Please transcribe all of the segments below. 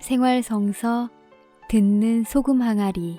생활성서 듣는 소금 항아리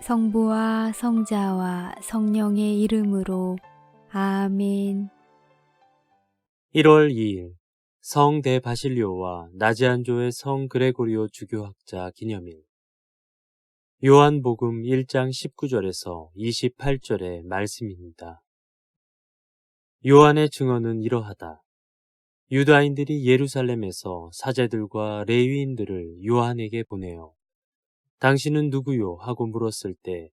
성부와 성자와 성령의 이름으로 아멘 1월 2일 성 대바실리오와 나지안조의 성 그레고리오 주교학자 기념일 요한복음 1장 19절에서 28절의 말씀입니다. 요한의 증언은 이러하다. 유다인들이 예루살렘에서 사제들과 레위인들을 요한에게 보내어 당신은 누구요? 하고 물었을 때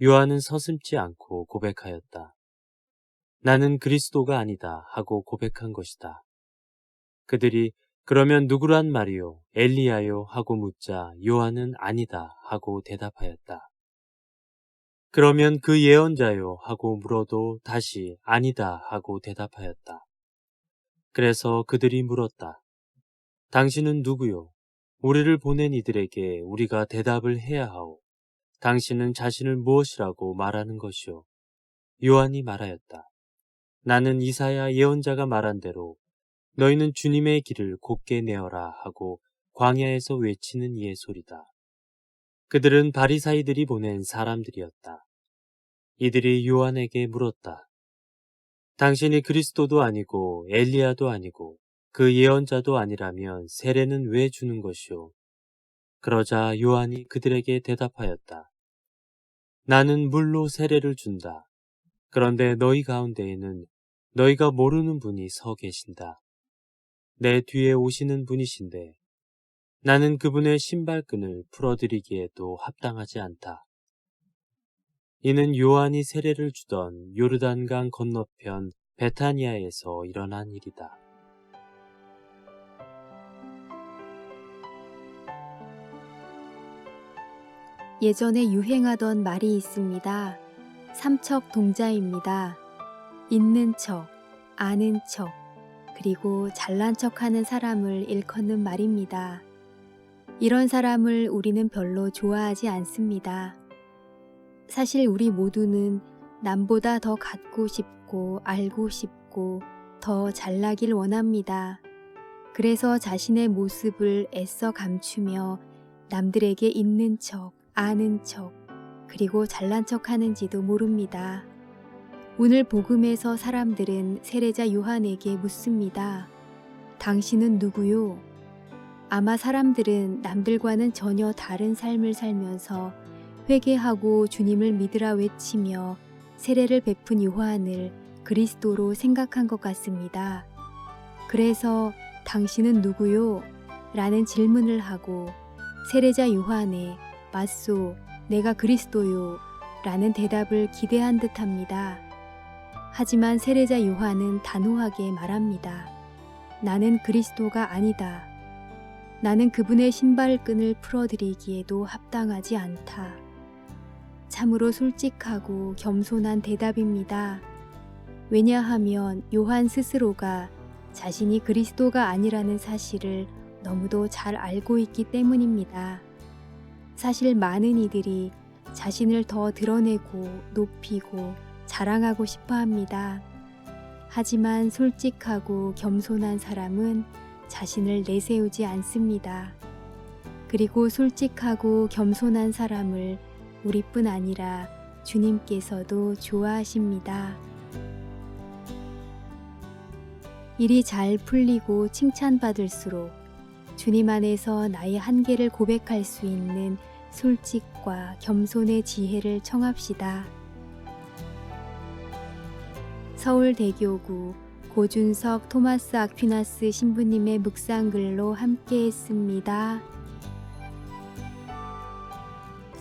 요한은 서슴지 않고 고백하였다. 나는 그리스도가 아니다 하고 고백한 것이다. 그들이 그러면 누구란 말이요? 엘리야요? 하고 묻자 요한은 아니다 하고 대답하였다. 그러면 그 예언자요? 하고 물어도 다시 아니다 하고 대답하였다. 그래서 그들이 물었다. 당신은 누구요? 우리를 보낸 이들에게 우리가 대답을 해야 하오. 당신은 자신을 무엇이라고 말하는 것이오? 요한이 말하였다. 나는 이사야 예언자가 말한 대로 너희는 주님의 길을 곧게 내어라 하고 광야에서 외치는 이의 소리다. 그들은 바리사이들이 보낸 사람들이었다. 이들이 요한에게 물었다. 당신이 그리스도도 아니고 엘리야도 아니고 그 예언자도 아니라면 세례는 왜 주는 것이오? 그러자 요한이 그들에게 대답하였다. 나는 물로 세례를 준다. 그런데 너희 가운데에는 너희가 모르는 분이 서 계신다. 내 뒤에 오시는 분이신데 나는 그분의 신발끈을 풀어드리기에도 합당하지 않다. 이는 요한이 세례를 주던 요르단강 건너편 베타니아에서 일어난 일이다. 예전에 유행하던 말이 있습니다. 삼척 동자입니다. 있는 척, 아는 척, 그리고 잘난 척 하는 사람을 일컫는 말입니다. 이런 사람을 우리는 별로 좋아하지 않습니다. 사실 우리 모두는 남보다 더 갖고 싶고 알고 싶고 더 잘나길 원합니다. 그래서 자신의 모습을 애써 감추며 남들에게 있는 척, 아는 척, 그리고 잘난 척 하는지도 모릅니다. 오늘 복음에서 사람들은 세례자 요한에게 묻습니다. 당신은 누구요? 아마 사람들은 남들과는 전혀 다른 삶을 살면서 회개하고 주님을 믿으라 외치며 세례를 베푼 요한을 그리스도로 생각한 것 같습니다. 그래서 당신은 누구요? 라는 질문을 하고 세례자 요한의 맞소, 내가 그리스도요. 라는 대답을 기대한 듯 합니다. 하지만 세례자 요한은 단호하게 말합니다. 나는 그리스도가 아니다. 나는 그분의 신발끈을 풀어드리기에도 합당하지 않다. 참으로 솔직하고 겸손한 대답입니다. 왜냐하면 요한 스스로가 자신이 그리스도가 아니라는 사실을 너무도 잘 알고 있기 때문입니다. 사실 많은 이들이 자신을 더 드러내고 높이고 자랑하고 싶어 합니다. 하지만 솔직하고 겸손한 사람은 자신을 내세우지 않습니다. 그리고 솔직하고 겸손한 사람을 우리뿐 아니라 주님께서도 좋아하십니다. 일이 잘 풀리고 칭찬받을수록 주님 안에서 나의 한계를 고백할 수 있는 솔직과 겸손의 지혜를 청합시다. 서울대교구 고준석 토마스 아퀴나스 신부님의 묵상글로 함께 했습니다.